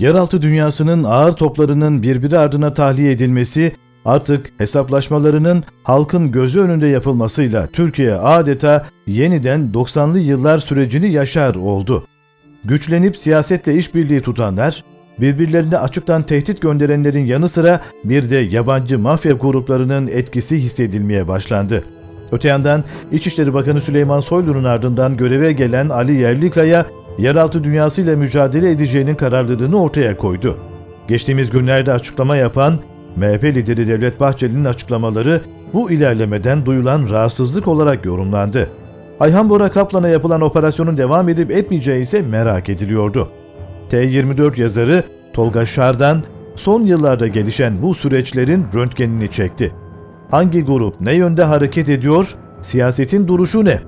Yeraltı dünyasının ağır toplarının birbiri ardına tahliye edilmesi, artık hesaplaşmalarının halkın gözü önünde yapılmasıyla Türkiye adeta yeniden 90'lı yıllar sürecini yaşar oldu. Güçlenip siyasetle işbirliği tutanlar, birbirlerine açıktan tehdit gönderenlerin yanı sıra bir de yabancı mafya gruplarının etkisi hissedilmeye başlandı. Öte yandan İçişleri Bakanı Süleyman Soylu'nun ardından göreve gelen Ali Yerlikaya, yeraltı dünyasıyla mücadele edeceğinin kararlılığını ortaya koydu. Geçtiğimiz günlerde açıklama yapan MHP lideri Devlet Bahçeli'nin açıklamaları bu ilerlemeden duyulan rahatsızlık olarak yorumlandı. Ayhan Bora Kaplan'a yapılan operasyonun devam edip etmeyeceği ise merak ediliyordu. T24 yazarı Tolga Şardan son yıllarda gelişen bu süreçlerin röntgenini çekti. Hangi grup ne yönde hareket ediyor, siyasetin duruşu ne?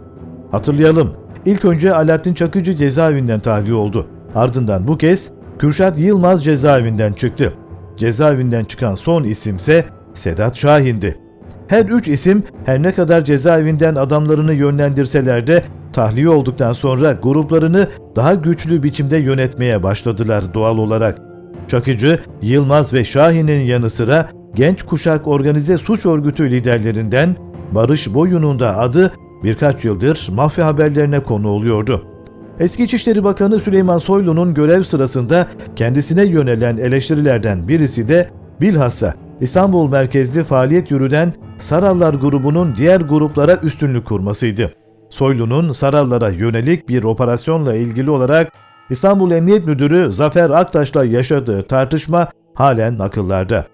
Hatırlayalım, ilk önce Alaaddin Çakıcı cezaevinden tahliye oldu. Ardından bu kez Kürşat Yılmaz cezaevinden çıktı. Cezaevinden çıkan son isimse Sedat Şahin'di. Her üç isim her ne kadar cezaevinden adamlarını yönlendirseler de tahliye olduktan sonra gruplarını daha güçlü biçimde yönetmeye başladılar doğal olarak. Çakıcı, Yılmaz ve Şahin'in yanı sıra genç kuşak organize suç örgütü liderlerinden Barış Boyun'un da adı birkaç yıldır mafya haberlerine konu oluyordu. Eski İçişleri Bakanı Süleyman Soylu'nun görev sırasında kendisine yönelen eleştirilerden birisi de bilhassa İstanbul merkezli faaliyet yürüten Sarallar grubunun diğer gruplara üstünlük kurmasıydı. Soylu'nun Sarallara yönelik bir operasyonla ilgili olarak İstanbul Emniyet Müdürü Zafer Aktaş'la yaşadığı tartışma halen akıllarda.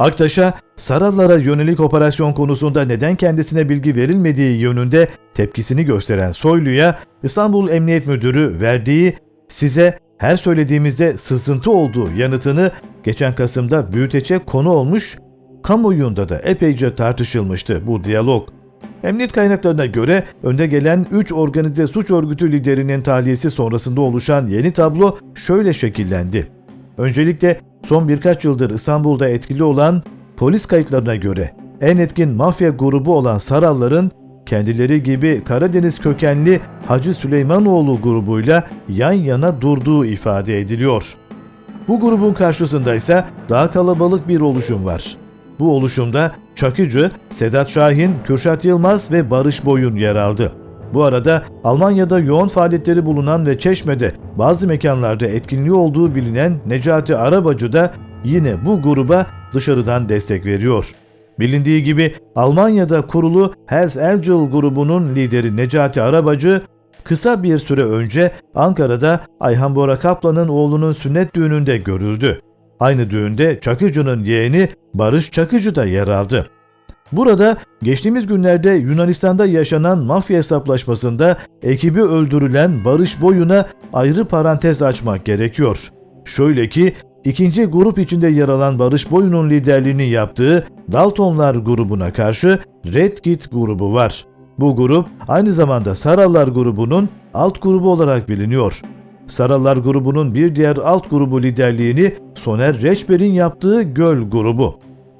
Aktaş'a Sarallara yönelik operasyon konusunda neden kendisine bilgi verilmediği yönünde tepkisini gösteren Soylu'ya İstanbul Emniyet Müdürü verdiği size her söylediğimizde sızıntı olduğu yanıtını geçen Kasım'da büyüteçe konu olmuş, kamuoyunda da epeyce tartışılmıştı bu diyalog. Emniyet kaynaklarına göre önde gelen 3 organize suç örgütü liderinin tahliyesi sonrasında oluşan yeni tablo şöyle şekillendi. Öncelikle son birkaç yıldır İstanbul'da etkili olan polis kayıtlarına göre en etkin mafya grubu olan Saralların kendileri gibi Karadeniz kökenli Hacı Süleymanoğlu grubuyla yan yana durduğu ifade ediliyor. Bu grubun karşısında ise daha kalabalık bir oluşum var. Bu oluşumda Çakıcı, Sedat Şahin, Kürşat Yılmaz ve Barış Boyun yer aldı. Bu arada Almanya'da yoğun faaliyetleri bulunan ve Çeşme'de bazı mekanlarda etkinliği olduğu bilinen Necati Arabacı da yine bu gruba dışarıdan destek veriyor. Bilindiği gibi Almanya'da kurulu Hells Angel grubunun lideri Necati Arabacı kısa bir süre önce Ankara'da Ayhan Bora Kaplan'ın oğlunun sünnet düğününde görüldü. Aynı düğünde Çakıcı'nın yeğeni Barış Çakıcı da yer aldı. Burada geçtiğimiz günlerde Yunanistan'da yaşanan mafya hesaplaşmasında ekibi öldürülen Barış Boyun'a ayrı parantez açmak gerekiyor. Şöyle ki ikinci grup içinde yer alan Barış Boyun'un liderliğini yaptığı Daltonlar grubuna karşı Red Kit grubu var. Bu grup aynı zamanda Sarallar grubunun alt grubu olarak biliniyor. Sarallar grubunun bir diğer alt grubu liderliğini Soner Reçber'in yaptığı Göl grubu.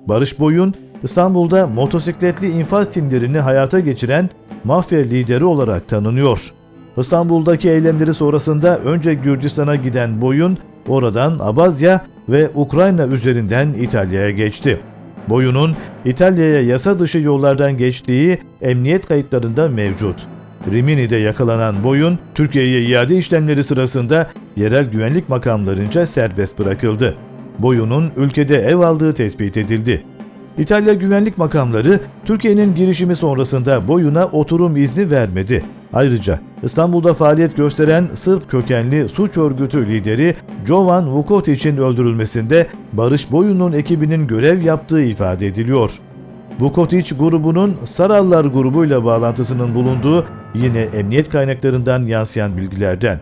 Barış Boyun, İstanbul'da motosikletli infaz timlerini hayata geçiren mafya lideri olarak tanınıyor. İstanbul'daki eylemleri sonrasında önce Gürcistan'a giden Boyun, oradan Abazya ve Ukrayna üzerinden İtalya'ya geçti. Boyun'un İtalya'ya yasa dışı yollardan geçtiği emniyet kayıtlarında mevcut. Rimini'de yakalanan Boyun, Türkiye'ye iade işlemleri sırasında yerel güvenlik makamlarınca serbest bırakıldı. Boyun'un ülkede ev aldığı tespit edildi. İtalya güvenlik makamları Türkiye'nin girişimi sonrasında Boyun'a oturum izni vermedi. Ayrıca İstanbul'da faaliyet gösteren Sırp kökenli suç örgütü lideri Jovan Vukotic'in öldürülmesinde Barış Boyun'un ekibinin görev yaptığı ifade ediliyor. Vukotic grubunun Sarallar grubuyla bağlantısının bulunduğu yine emniyet kaynaklarından yansıyan bilgilerden.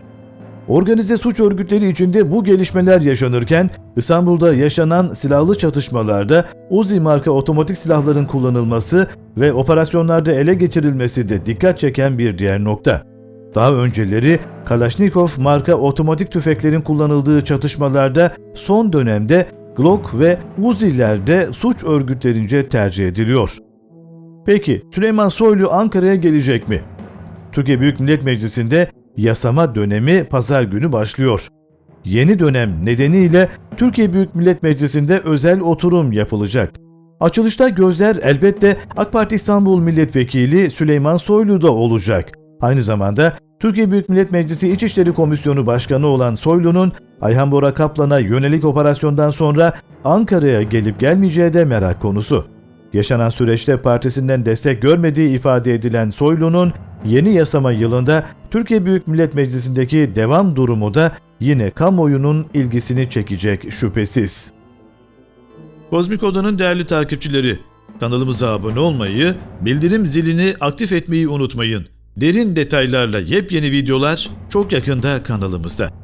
Organize suç örgütleri içinde bu gelişmeler yaşanırken İstanbul'da yaşanan silahlı çatışmalarda Uzi marka otomatik silahların kullanılması ve operasyonlarda ele geçirilmesi de dikkat çeken bir diğer nokta. Daha önceleri Kalashnikov marka otomatik tüfeklerin kullanıldığı çatışmalarda son dönemde Glock ve Uzi'ler de suç örgütlerince tercih ediliyor. Peki Süleyman Soylu Ankara'ya gelecek mi? Türkiye Büyük Millet Meclisi'nde yasama dönemi pazar günü başlıyor. yeni dönem nedeniyle Türkiye Büyük Millet Meclisi'nde özel oturum yapılacak. Açılışta gözler elbette AK Parti İstanbul Milletvekili Süleyman Soylu'da olacak. Aynı zamanda Türkiye Büyük Millet Meclisi İçişleri Komisyonu Başkanı olan Soylu'nun Ayhan Bora Kaplan'a yönelik operasyondan sonra Ankara'ya gelip gelmeyeceği de merak konusu. Yaşanan süreçte partisinden destek görmediği ifade edilen Soylu'nun yeni yasama yılında Türkiye Büyük Millet Meclisi'ndeki devam durumu da yine kamuoyunun ilgisini çekecek şüphesiz. Kozmik Oda'nın değerli takipçileri, kanalımıza abone olmayı, bildirim zilini aktif etmeyi unutmayın. Derin detaylarla yepyeni videolar çok yakında kanalımızda.